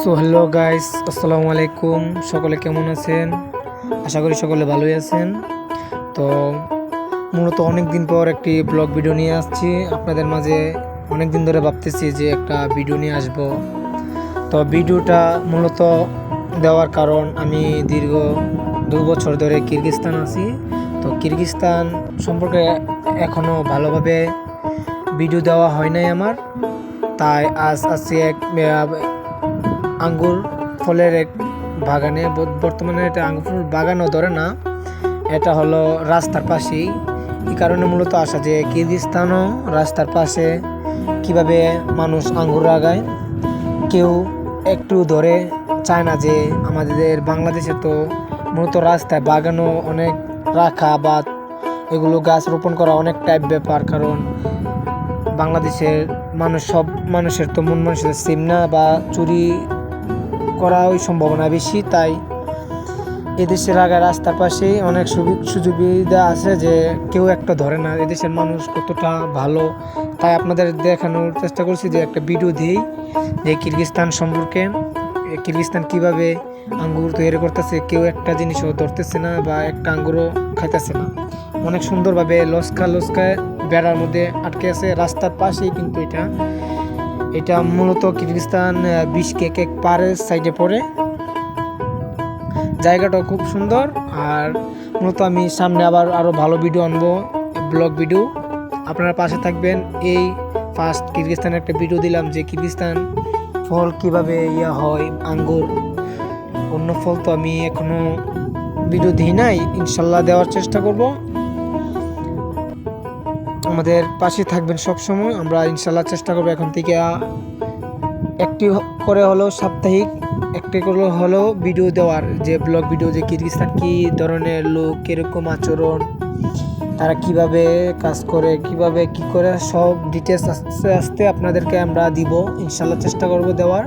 So hello guys আসসালামু আলাইকুম সকলে কেমন আছেন? আশা করি সকলে ভালোই আছেন। তো, মূলত অনেক দিন পর একটি ব্লগ ভিডিও নিয়ে আসছি। আপনাদের মাঝে অনেক দিন ধরে ভাবতেছি যে একটা ভিডিও নিয়ে আসব। তো ভিডিওটা মূলত দেওয়ার কারণ আমি দীর্ঘ দু বছর ধরে কিরগিস্তান আছি। তো, কিরগিস্তান সম্পর্কে এখনও ভালোভাবে ভিডিও দেওয়া হয় নাই আমার। তাই আজ আছি এক আঙ্গুর ফলের এক বাগানে বর্তমানে এটা আঙ্গুর বাগানও ধরে না। এটা হলো রাস্তার পাশেই। এই কারণে মূলত আসা যে কিরগিস্তানও রাস্তার পাশে কীভাবে মানুষ আঙ্গুর লাগায়, কেউ একটু ধরে চায় না যে আমাদের বাংলাদেশে তো মূলত রাস্তায় বাগানও অনেক রাখা বা এগুলো গাছ রোপণ করা অনেক টাইপ ব্যাপার, কারণ বাংলাদেশের মানুষ সব মানুষের তো মন মানুষের সেম না বা চুরি করা ওই সম্ভাবনা বেশি, তাই এদেশের আগে রাস্তার পাশেই অনেক সুযোগ আছে যে কেউ একটা ধরে না। এদেশের মানুষ কতটা ভালো, তাই আপনাদের দেখানোর চেষ্টা করছি যে একটা ভিডিও দিই যে কিরগিস্তান সম্পর্কে কিরগিস্তান কীভাবে আঙ্গুর তৈরি করতেছে, কেউ একটা জিনিসও ধরতেছে না বা একটা আঙ্গুরও খাইতেছে না। অনেক সুন্দরভাবে লস্কা লস্কা বেড়ার মধ্যে আটকে আছে, রাস্তার পাশেই কিন্তু এটা। এটা মূলত কিরগিস্তান বিশকেক এক পাড়ের সাইডে পড়ে। জায়গাটাও খুব সুন্দর। আর মূলত আমি সামনে আবার আরও ভালো ভিডিও আনব ব্লগ ভিডিও আপনারা পাশে থাকবেন। এই ফার্স্ট কিরগিস্তানের একটা ভিডিও দিলাম যে কিরগিস্তান ফল কীভাবে ইয়া হয়, আঙ্গুর। অন্য ফল তো আমি এখনও ভিডিও দিই নাই। ইনশাল্লাহ দেওয়ার চেষ্টা করব। আমাদের পাশে থাকবেন সব সময় আমরা ইনশাল্লাহ চেষ্টা করব এখন থেকে একটি করে হলো সাপ্তাহিক, একটি করে হলো ভিডিও দেওয়ার। যে ব্লগ ভিডিও যে কিরগিস্তান, কি ধরনের লোক, কীরকম আচরণ, তারা কীভাবে কাজ করে, কীভাবে কি করে, সব ডিটেলস আস্তে আস্তে আপনাদেরকে আমরা দিব। ইনশাল্লাহ চেষ্টা করব দেওয়ার।